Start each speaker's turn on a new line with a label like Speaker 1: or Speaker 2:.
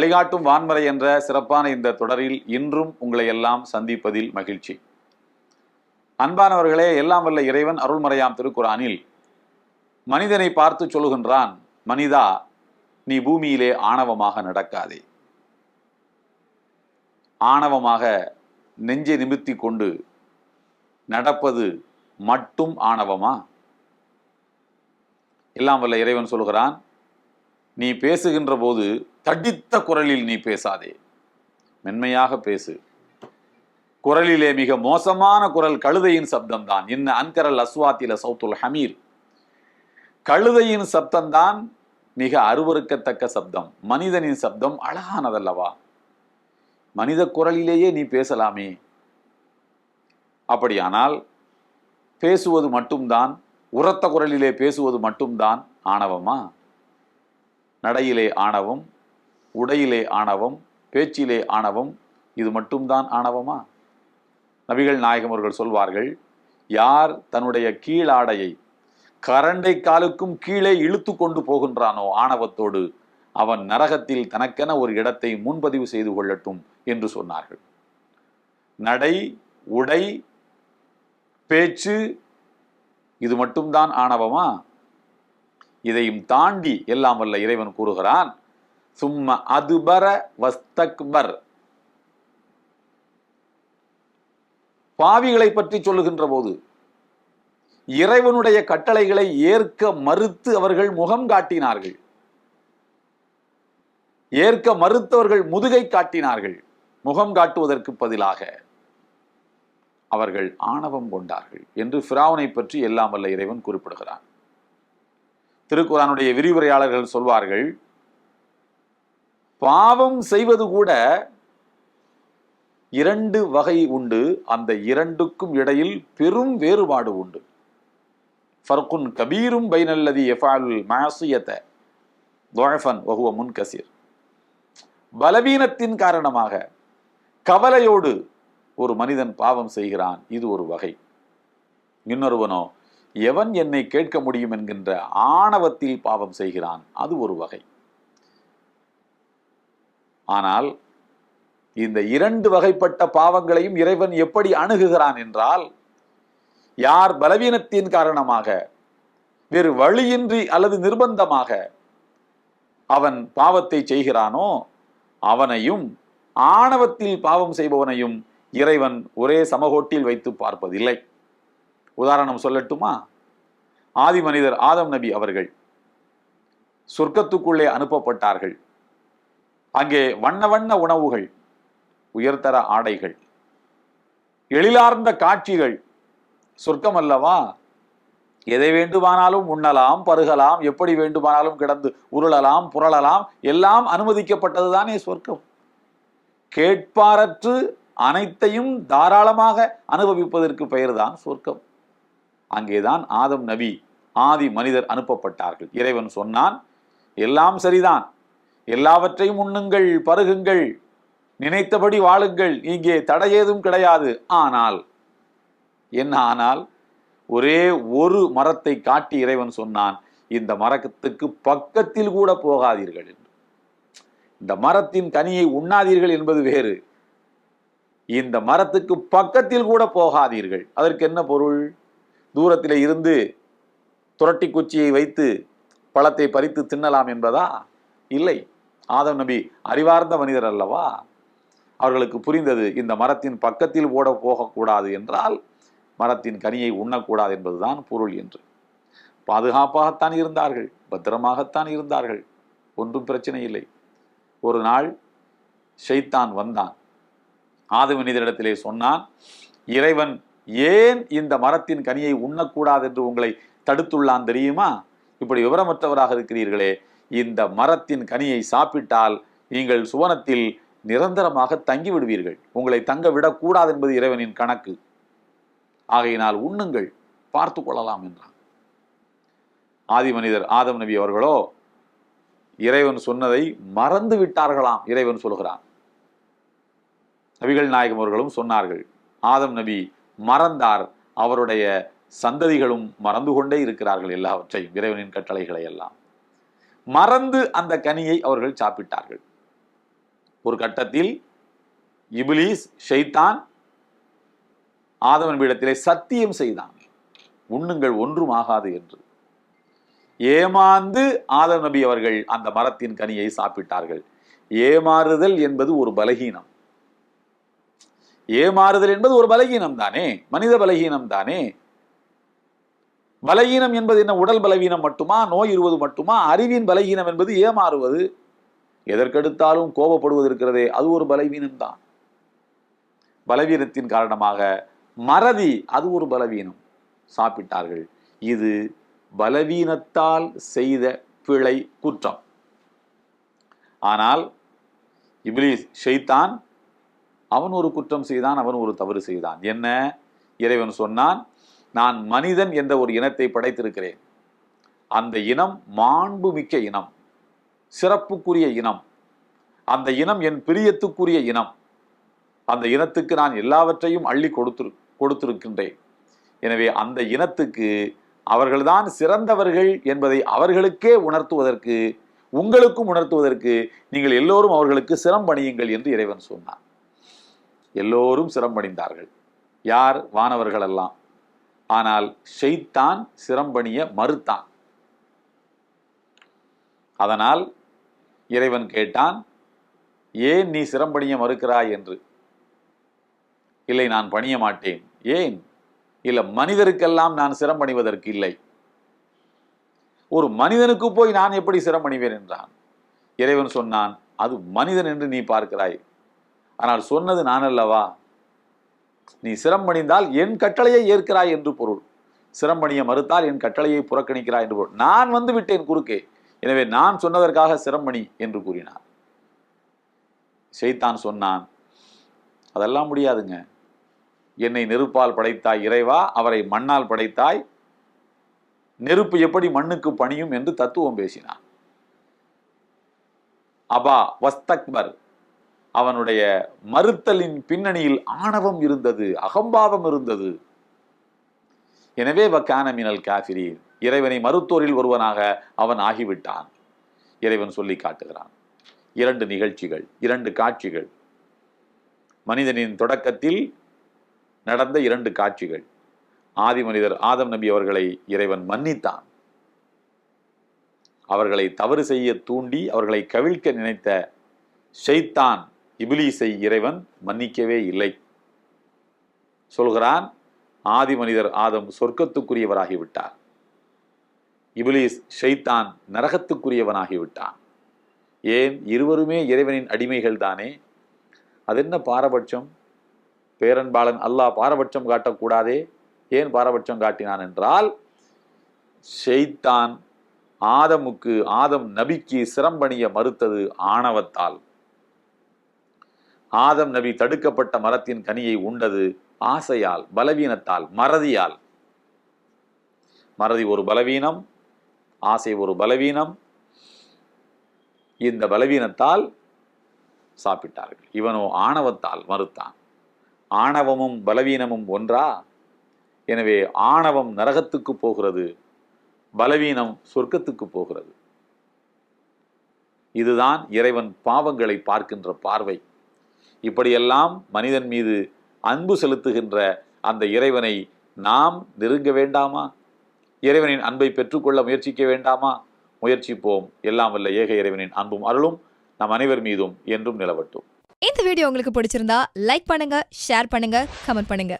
Speaker 1: வழிகாட்டும் வான்மறை என்ற சிறப்பான இந்த தொடரில் இன்றும் உங்களை எல்லாம் சந்திப்பதில் மகிழ்ச்சி. அன்பானவர்களே எல்லாம் வல்ல இறைவன் அருள்மறையாம் திருக்குறானில் மனிதனை பார்த்து சொல்லுகின்றான் மனிதா நீ பூமியிலே ஆணவமாக நடக்காதே. ஆணவமாக நெஞ்சை நிமித்தி கொண்டு நடப்பது மட்டும் ஆணவமா? எல்லாம் வல்ல இறைவன் சொல்கிறான் நீ பேசுகின்ற போது தடித்த குரலில் நீ பேசாதே. மென்மையாக பேசு. குரலிலே மிக மோசமான குரல் கழுதையின் சப்தம் தான் இன்ன அன்கரல் அஸ்வாத்தில சவுத்துல் ஹமீர். கழுதையின் சப்தம்தான் மிக அருவருக்கத்தக்க சப்தம். மனிதனின் சப்தம் அழகானதல்லவா? மனித குரலிலேயே நீ பேசலாமே. அப்படியானால் பேசுவது மட்டும்தான் உரத்த குரலிலே பேசுவது மட்டும்தான் ஆணவமா? நடையிலே ஆணவம் உடையிலே ஆணவம் பேச்சிலே ஆணவம் இது மட்டும்தான் ஆணவமா? நபிகள் நாயகம் அவர்கள் சொல்வார்கள் யார் தன்னுடைய கீழாடையை கரண்டை காலுக்கும் கீழே இழுத்து கொண்டு போகின்றானோ ஆணவத்தோடு அவன் நரகத்தில் தனக்கென ஒரு இடத்தை முன்பதிவு செய்து கொள்ளட்டும் என்று சொன்னார்கள். நடை உடை பேச்சு இது மட்டும்தான் ஆணவமா? இதையும் தாண்டி எல்லாம் வல்ல இறைவன் கூறுகிறான் சும்ம அதுபர வஸ்தக்பர். பாவிகளை பற்றி சொல்லுகின்ற போது இறைவனுடைய கட்டளைகளை ஏற்க மறுத்து அவர்கள் முகம் காட்டினார்கள். ஏற்க மறுத்தவர்கள் முதுகை காட்டினார்கள். முகம் காட்டுவதற்கு பதிலாக அவர்கள் ஆணவம் கொண்டார்கள் என்று ஃபிராவனை பற்றி எல்லாம் வல்ல இறைவன் குறிப்பிடுகிறான். திருக்குறானுடைய விரிவுரையாளர்கள் சொல்வார்கள் பாவம் செய்வது கூட இரண்டு வகை உண்டு. அந்த இரண்டுக்கும் இடையில் பெரும் வேறுபாடு உண்டு. ஃபர்குன் கபீரும் பைனல்லதி எஃபாலுல் மாசியத்த துவஃபன் வகுவ முன்கசீர். பலவீனத்தின் காரணமாக கவலையோடு ஒரு மனிதன் பாவம் செய்கிறான். இது ஒரு வகை. இன்னொருவனோ எவன் என்னை கேட்க முடியும் என்கின்ற ஆணவத்தில் பாவம் செய்கிறான்? அது ஒரு வகை. ஆனால் இந்த இரண்டு வகைப்பட்ட பாவங்களையும் இறைவன் எப்படி அணுகுகிறான் என்றால் யார் பலவீனத்தின் காரணமாக வேறு வழியின்றி அல்லது நிர்பந்தமாக அவன் பாவத்தை செய்கிறானோ அவனையும் ஆணவத்தில் பாவம் செய்பவனையும் இறைவன் ஒரே சமகோட்டில் வைத்து பார்ப்பதில்லை. உதாரணம் சொல்லட்டுமா? ஆதி மனிதர் ஆதம் நபி அவர்கள் சொர்க்கத்துக்குள்ளே அனுப்பப்பட்டார்கள். அங்கே வண்ண வண்ண உணவுகள் உயர்தர ஆடைகள் எழிலார்ந்த காட்சிகள். சொர்க்கம் அல்லவா? எதை வேண்டுமானாலும் உண்ணலாம் பருகலாம் எப்படி வேண்டுமானாலும் கிடந்து உருளலாம் புரளலாம் எல்லாம் அனுமதிக்கப்பட்டது தானே சொர்க்கம். கேட்பாரற்று அனைத்தையும் தாராளமாக அனுபவிப்பதற்கு பெயர்தான் சொர்க்கம். அங்கேதான் ஆதம் நபி ஆதி மனிதர் அனுப்பப்பட்டார்கள். இறைவன் சொன்னான் எல்லாம் சரிதான். எல்லாவற்றையும் உண்ணுங்கள் பருகுங்கள். நினைத்தபடி வாழுங்கள். இங்கே தடையேதும் கிடையாது. ஆனால் என்ன ஆனால்? ஒரே ஒரு மரத்தை காட்டி இறைவன் சொன்னான் இந்த மரத்துக்கு பக்கத்தில் கூட போகாதீர்கள் என்று. இந்த மரத்தின் கனியை உண்ணாதீர்கள் என்பது வேறு. இந்த மரத்துக்கு பக்கத்தில் கூட போகாதீர்கள். அதற்கு என்ன பொருள்? தூரத்தில் இருந்து துரட்டி குச்சியை வைத்து பழத்தை பறித்து தின்னலாம் என்பதா? இல்லை. ஆதம் நபி அறிவார்ந்த மனிதர் அல்லவா? அவர்களுக்கு புரிந்தது இந்த மரத்தின் பக்கத்தில் ஓட போகக்கூடாது என்றால் மரத்தின் கனியை உண்ணக்கூடாது என்பதுதான் பொருள் என்று. பாதுகாப்பாகத்தான் இருந்தார்கள் பத்திரமாகத்தான் இருந்தார்கள். ஒன்றும் பிரச்சனை இல்லை. ஒரு நாள் ஷைத்தான் வந்தான். ஆது மனிதரிடத்திலே சொன்னான் இறைவன் ஏன் இந்த மரத்தின் கனியை உண்ணக்கூடாது என்று உங்களை தடுத்துள்ளான் தெரியுமா? இப்படி விவரமற்றவராக இருக்கிறீர்களே இந்த மரத்தின் கனியை சாப்பிட்டால் நீங்கள் சுவனத்தில் நிரந்தரமாக தங்கி விடுவீர்கள் உங்களை தங்க விடக்கூடாது என்பது இறைவனின் கணக்கு. ஆகையினால் உண்ணுங்கள் பார்த்து கொள்ளலாம் என்றான். ஆதி மனிதர் ஆதம் நபி அவர்களோ இறைவன் சொன்னதை மறந்து விட்டார்களாம் இறைவன் சொல்கிறான். நபிகள் நாயகம் அவர்களும் சொன்னார்கள் ஆதம் நபி மறந்தார். அவருடைய சந்ததிகளும் மறந்து கொண்டே இருக்கிறார்கள் எல்லாவற்றையும் இறைவனின் கட்டளைகளை எல்லாம். மறந்து அந்த கனியை அவர்கள் சாப்பிட்டார்கள். ஒரு கட்டத்தில் இபிலீஸ் ஷெய்தான் ஆதவன் பீடத்திலே சத்தியம் செய்தான் உண்ணுங்கள் ஒன்றும் ஆகாது என்று. ஏமாந்து ஆதவ நபி அவர்கள் அந்த மரத்தின் கனியை சாப்பிட்டார்கள். ஏமாறுதல் என்பது ஒரு பலகீனம். ஏமாறுதல் என்பது ஒரு பலகீனம் தானே? மனித பலகீனம் தானே? பலகீனம் என்பது என்ன? உடல் பலவீனம் மட்டுமா? நோய் இருவது மட்டுமா? அறிவின் பலகீனம் என்பது ஏமாறுவது? எதற்கெடுத்தாலும் கோபப்படுவது இருக்கிறதே அது ஒரு பலவீனம் தான். பலவீனத்தின் காரணமாக மறதி அது ஒரு பலவீனம். சாப்பிட்டார்கள். இது பலவீனத்தால் செய்த பிழை குற்றம். ஆனால் இப்லீஸ் ஷைத்தான் அவன் ஒரு குற்றம் செய்தான் அவன் ஒரு தவறு செய்தான். என்ன? இறைவன் சொன்னான் நான் மனிதன் என்ற ஒரு இனத்தை படைத்திருக்கிறேன். அந்த இனம் மாண்புமிக்க இனம் சிறப்புக்குரிய இனம். அந்த இனம் என் பிரியத்துக்குரிய இனம். அந்த இனத்துக்கு நான் எல்லாவற்றையும் அள்ளி கொடுத்து கொடுத்திருக்கின்றேன். எனவே அந்த இனத்துக்கு அவர்கள்தான் சிறந்தவர்கள் என்பதை அவர்களுக்கே உணர்த்துவதற்கு உங்களுக்கும் உணர்த்துவதற்கு நீங்கள் எல்லோரும் அவர்களுக்கு சிரம்பணியுங்கள் என்று இறைவன் சொன்னான். எல்லோரும் சிரம்பணிந்தார்கள் யார்? வானவர்கள் எல்லாம் ஆனால் ஷெய்தான் சிரம்பணிய மறுத்தான். அதனால் இறைவன் கேட்டான் ஏன் நீ சிரம்பணிய மறுக்கிறாய்? என்று. இல்லை நான் பணிய மாட்டேன். ஏன்? இல்லை மனிதருக்கெல்லாம் நான் சிரம்பணிவதற்கு இல்லை. ஒரு மனிதனுக்கு போய் நான் எப்படி சிரமணிவேன் என்றான். இறைவன் சொன்னான் அது மனிதன் என்று நீ பார்க்கிறாய். ஆனால் சொன்னது நான் அல்லவா நீ சிரமணிந்தால் என் கட்டளையை ஏற்கிறாய் என்று பொருள். சிரமணிய மறுத்தால் என் கட்டளையை புறக்கணிக்கிறாய் என்று பொருள். நான் வந்து விட்டேன் குறுக்கே. எனவே நான் சொன்னதற்காக சிரமணி என்று கூறினார். செய்தான் சொன்னான் அதெல்லாம் முடியாதுங்க. என்னை நெருப்பால் படைத்தாய் இறைவா அவரை மண்ணால் படைத்தாய். நெருப்பு எப்படி மண்ணுக்கு பணியும்? என்று தத்துவம் பேசினான். அபா வஸ்தக்பர். அவனுடைய மறுத்தலின் பின்னணியில் ஆணவம் இருந்தது அகம்பாவம் இருந்தது. எனவே வக்கான மினல் காஃபிரீன். இறைவனை மறுத்தோரில் ஒருவனாக அவன் ஆகிவிட்டான் இறைவன் சொல்லி காட்டுகிறான். இரண்டு நிகழ்ச்சிகள் இரண்டு காட்சிகள். மனிதனின் தொடக்கத்தில் நடந்த இரண்டு காட்சிகள். ஆதி மனிதர் ஆதம் நபி அவர்களை இறைவன் மன்னித்தான். அவர்களை தவறு செய்ய தூண்டி அவர்களை கவிழ்க்க நினைத்த ஷைத்தான் இபிலீஸை இறைவன் மன்னிக்கவே இல்லை. சொல்கிறான் ஆதி மனிதர் ஆதம் சொர்க்கத்துக்குரியவராகிவிட்டார். இபிலீஸ் ஷைத்தான் நரகத்துக்குரியவனாகிவிட்டான். ஏன்? இருவருமே இறைவனின் அடிமைகள் தானே. அதென்ன பாரபட்சம்? பேரன்பாளன் அல்லாஹ் பாரபட்சம் காட்டக்கூடாதே. ஏன் பாரபட்சம் காட்டினான் என்றால் ஷெய்தான் ஆதமுக்கு ஆதம் நபிக்கு சிரம்பணிய மறுத்தது ஆணவத்தால். ஆதம் நபி தடுக்கப்பட்ட மரத்தின் கனியை உண்டது ஆசையால் பலவீனத்தால் மறதியால். மறதி ஒரு பலவீனம் ஆசை ஒரு பலவீனம். இந்த பலவீனத்தால் சாப்பிட்டார்கள். இவனோ ஆணவத்தால் மறுத்தான். ஆணவமும் பலவீனமும் ஒன்றா? எனவே ஆணவம் நரகத்துக்கு போகிறது பலவீனம் சொர்க்கத்துக்கு போகிறது. இதுதான் இறைவன் பாவங்களை பார்க்கின்ற பார்வை. இப்படியெல்லாம் மனிதன் மீது அன்பு செலுத்துகின்ற அந்த இறைவனை நாம் நெருங்க வேண்டாமா? இறைவனின் அன்பை பெற்றுக்கொள்ள முயற்சிக்க வேண்டாமா? முயற்சிப்போம். எல்லாம் வல்ல ஏக இறைவனின் அன்பும் அருளும் நம் அனைவர் மீதும் என்றும் நிலவட்டும்.
Speaker 2: இந்த வீடியோ உங்களுக்கு பிடிச்சிருந்தா லைக் பண்ணுங்க ஷேர் பண்ணுங்க கமெண்ட் பண்ணுங்க.